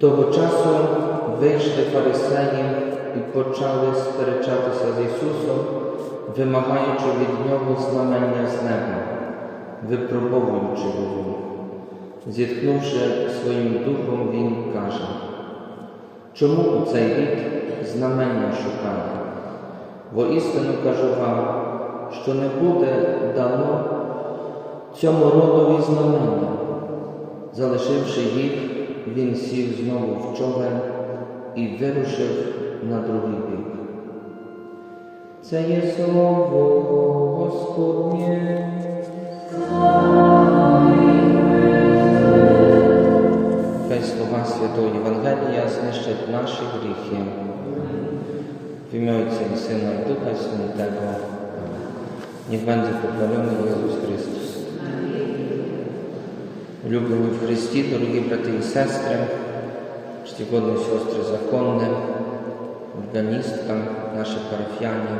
Того часу вийшли фарисеї і почали сперечатися з Ісусом, вимагаючи від Нього знамення з неба, випробовуючи його. Зіткнувши своїм духом, він каже, чому у цей рік знамення шукає? Воістину кажу вам, що не буде дано цьому родові знамення. Залишивши їх, він сів знову в човен і вирушив на другий бік. Це є слово Господнє. Хай слова Святого Євангелія знищать наші гріхи. В ім'я Отця і Сина і Духа Святого. Niech będzie pochwalony Jezus Chrystus. Улюблені в Христі, дорогі брати і сестри, czcigodne siostry zakonne, органістка, наші парафіяни,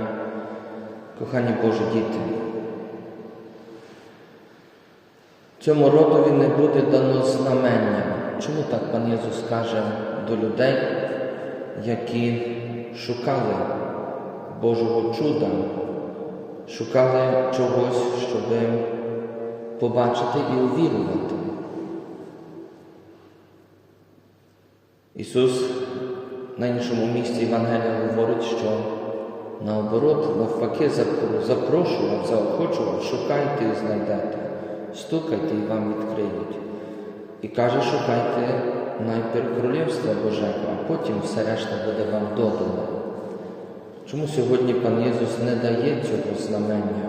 кохані Божі діти. Цьому родові не буде дано знамення. Чому так пан Єсус каже до людей, які шукали Божого чуда, шукали чогось, щоб побачити і увірувати? Ісус на іншому місці Євангелія говорить, що наоборот, навпаки, запрошував, заохочував, шукайте і знайдете, стукайте і вам відкриють. І каже, шукайте найперв Королівства Божого, а потім все решта буде вам додано. Чому сьогодні пан Єсус не дає цього знамення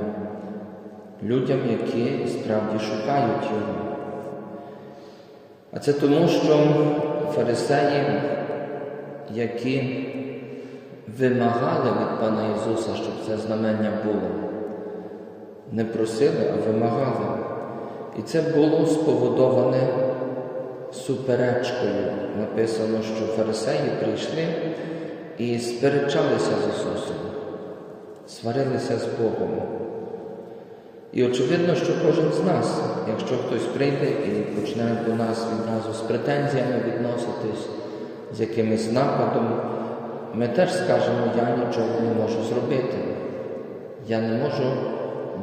людям, які справді шукають Його? А це тому, що фарисеї, які вимагали від Пана Ісуса, щоб це знамення було, не просили, а вимагали. І це було спроводоване суперечкою. Написано, що фарисеї прийшли і сперечалися з Ісусом, сварилися з Богом. І очевидно, що кожен з нас, якщо хтось прийде і почне до нас відразу з претензіями відноситись, з якимось нападом, ми теж скажемо, я нічого не можу зробити. Я не можу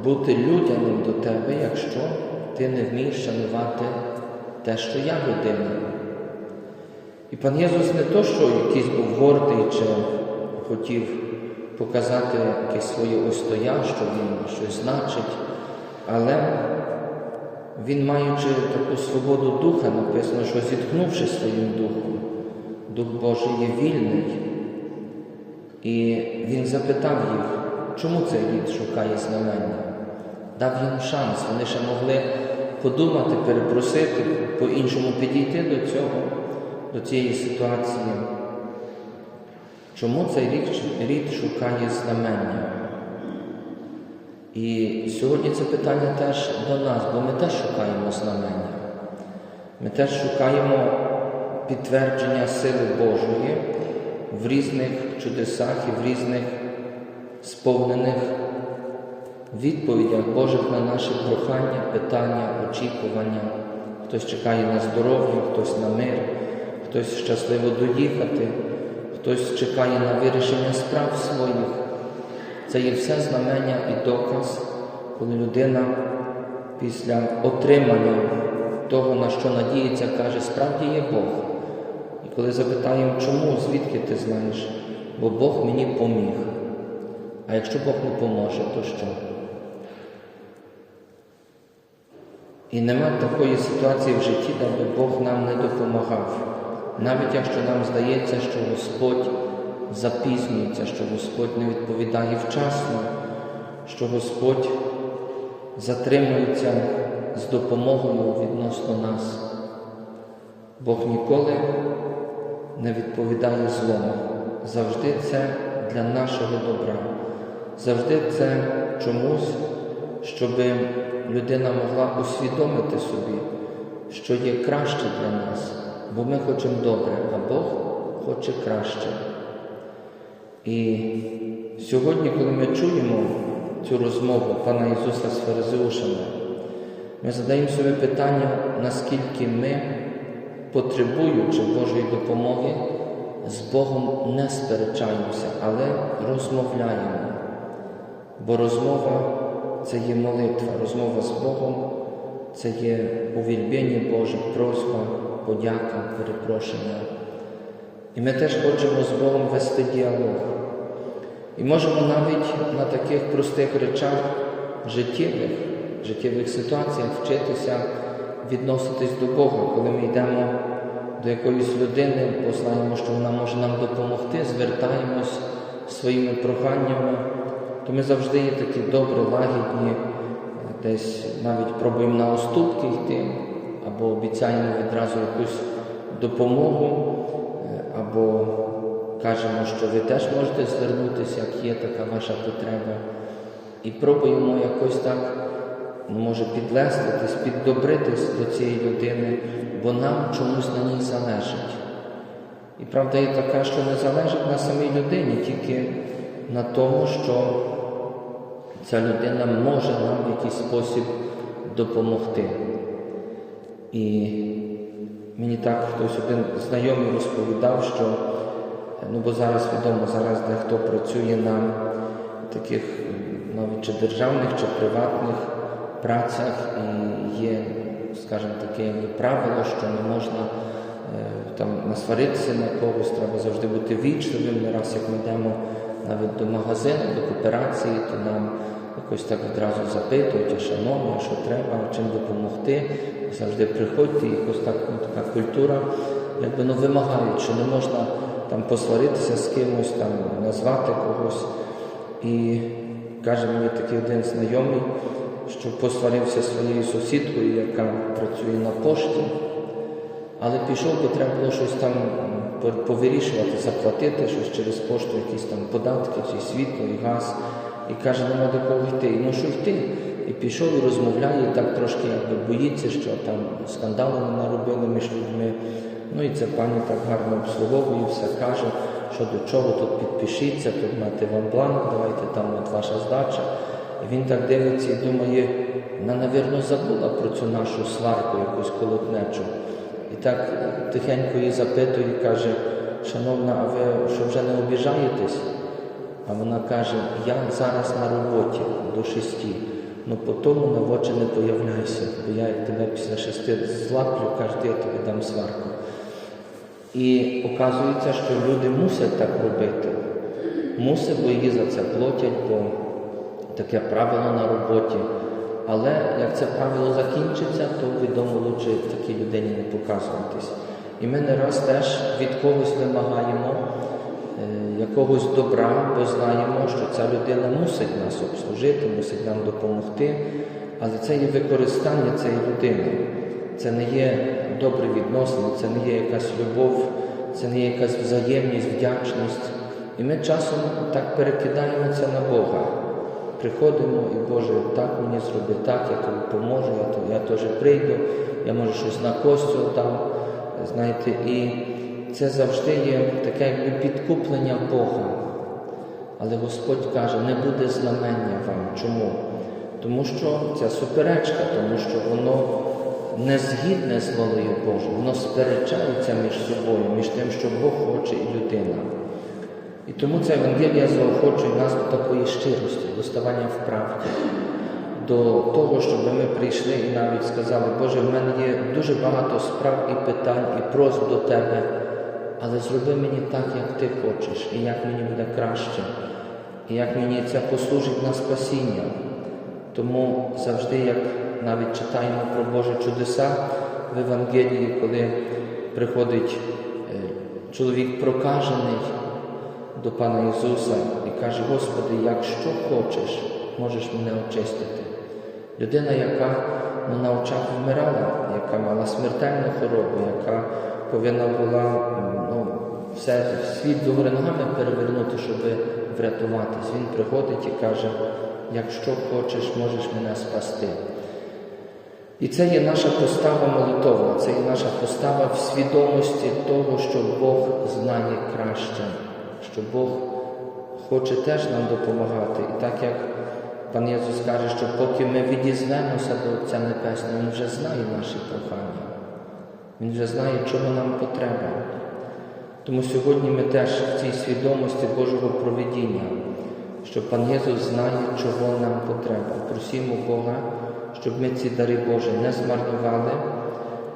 бути людяним до тебе, якщо ти не вмієш шанувати те, що я людина. І пан Єсус не то, що якийсь був гордий чи хотів показати якесь своє устоя, що він щось значить. Але він, маючи таку свободу духа, написано, що зіткнувши своїм духом, Дух Божий є вільний. І він запитав їх, чому цей рід шукає знамення, дав їм шанс, вони ще могли подумати, перепросити, по-іншому підійти до цього, до цієї ситуації. Чому цей рід шукає знамення? І сьогодні це питання теж до нас, бо ми теж шукаємо знамення. Ми теж шукаємо підтвердження сили Божої в різних чудесах і в різних сповнених відповідях Божих на наші прохання, питання, очікування. Хтось чекає на здоров'я, хтось на мир, хтось щасливо доїхати, хтось чекає на вирішення справ своїх. Це є все знамення і доказ, коли людина після отримання того, на що надіється, каже, справді є Бог. І коли запитаємо, чому, звідки ти знаєш, бо Бог мені поміг. А якщо Бог не поможе, то що? І нема такої ситуації в житті, де Бог нам не допомагав. Навіть якщо нам здається, що Господь запізнюється, що Господь не відповідає вчасно, що Господь затримується з допомогою відносно нас. Бог ніколи не відповідає злом. Завжди це для нашого добра. Завжди це чомусь, щоб людина могла усвідомити собі, що є краще для нас, бо ми хочемо добре, а Бог хоче краще. І сьогодні, коли ми чуємо цю розмову пана Ісуса з фаризеушами, ми задаємо собі питання, наскільки ми, потребуючи Божої допомоги, з Богом не сперечаємося, але розмовляємо. Бо розмова це є молитва, розмова з Богом це є увільбення Боже, просьба, подяка, перепрошення. І ми теж хочемо з Богом вести діалог. І можемо навіть на таких простих речах життєвих, життєвих ситуаціях вчитися відноситись до Бога, коли ми йдемо до якоїсь людини, бо знаємо, що вона може нам допомогти, звертаємось своїми проханнями, то ми завжди є такі добрі, лагідні, десь навіть пробуємо на уступки йти, або обіцяємо відразу якусь допомогу, або кажемо, що ви теж можете звернутися, як є така ваша потреба. І пробуємо якось так, ну, може, підлеститись, піддобритись до цієї людини, бо нам чомусь на ній залежить. І правда є така, що не залежить на самій людині, тільки на тому, що ця людина може нам в якийсь спосіб допомогти. І мені так хтось один знайомий розповідав, що ну бо зараз відомо, зараз дехто працює на таких навіть чи державних, чи приватних працях, і є, скажімо таке, правило, що не можна е, там насваритися на когось, треба завжди бути вічливим. Не раз, як ми йдемо навіть до магазину, до кооперації, то нам якось так відразу запитують, а шановні, що треба, чим допомогти. Завжди приходьте, якось так ну, така культура, якби ну, вимагають, що не можна там посваритися з кимось, там назвати когось. І каже мені такий один знайомий, що посварився своєю сусідкою, яка працює на пошті, але пішов, бо треба було щось там повирішувати, заплатити щось через пошту, якісь там податки, чи світло, і газ. І каже, нема до кого йти. І ну що йти? І пішов і розмовляє, так трошки якби боїться, що там скандали не наробили між людьми. Ну і ця пані так гарно обслуговує, все каже, що до чого тут підпишіться, тут мати вам бланк, давайте там от ваша здача. І він так дивиться і думає, вона, навірно, забула про цю нашу сварку, якусь колотнечу. І так тихенько її запитує каже, шановна, а ви що вже не обіжаєтесь? А вона каже, я зараз на роботі до шести, ну по тому на очі не появляйся, бо я тебе після шести злаплю, каже, я тобі дам сварку. І оказується, що люди мусять так робити. Мусять, бо її за це платять, бо таке правило на роботі. Але як це правило закінчиться, то відомо лучше такій людині не показуватись. І ми не раз теж від когось вимагаємо якогось добра, бо знаємо, що ця людина мусить нас обслужити, мусить нам допомогти. Але це є використання цієї людини. Це не є добре відносини, це не є якась любов, це не є якась взаємність, вдячність. І ми часом так перекидаємо це на Бога. Приходимо і Боже, так мені зроби, так, я тобі поможу, я, теж прийду, я може щось на костю дам. Знаєте, і це завжди є таке якби підкуплення Бога. Але Господь каже, не буде знамення вам. Чому? Тому що ця суперечка, тому що воно не згідне з волею Божою, воно сперечається між собою, між тим, що Бог хоче і людина. І тому ця Евангелія заохочує нас до такої щирості, до ставання в правді, до того, щоб ми прийшли і навіть сказали, Боже, в мене є дуже багато справ і питань, і просьб до Тебе, але зроби мені так, як Ти хочеш, і як мені буде краще, і як мені це послужить на спасіння. Тому завжди, як навіть читаємо про Божі чудеса в Евангелії, коли приходить е, чоловік прокажений до Пана Ісуса і каже, Господи, якщо хочеш, можеш мене очистити. Людина, яка на очах вмирала, яка мала смертельну хворобу, яка повинна була ну, все світ догори ногами перевернути, щоб врятуватись. Він приходить і каже, якщо хочеш, можеш мене спасти. І це є наша постава молитовна, це є наша постава в свідомості того, що Бог знає краще, що Бог хоче теж нам допомагати. І так як пан Єсус каже, що поки ми відізвемося до Отця Небесного, Він вже знає наші прохання. Він вже знає, чого нам потреба. Тому сьогодні ми теж в цій свідомості Божого проведіння, що пан Єсус знає, чого нам потреба. Просімо Бога, щоб ми ці дари Божі не змарнували,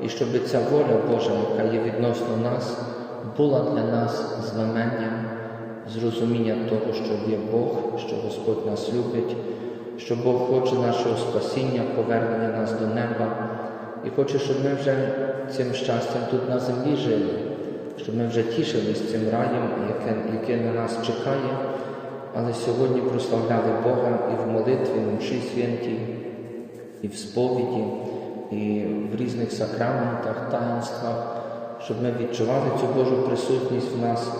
і щоб ця воля Божа, яка є відносно нас, була для нас знаменням зрозуміння того, що є Бог, що Господь нас любить, що Бог хоче нашого спасіння, повернення нас до неба, і хоче, щоб ми вже цим щастям тут на землі жили, щоб ми вже тішились цим раєм, яке, яке на нас чекає, але сьогодні прославляли Бога і в молитві, в мші святій, і в сповіді, і в різних сакраментах, таїнствах, щоб ми відчували цю Божу присутність в нас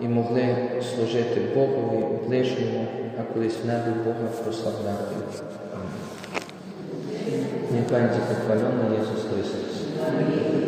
і могли служити Богові, ближньому, а колись в небі Бога прославляти. Нехай буде похвалений Ісус Христос.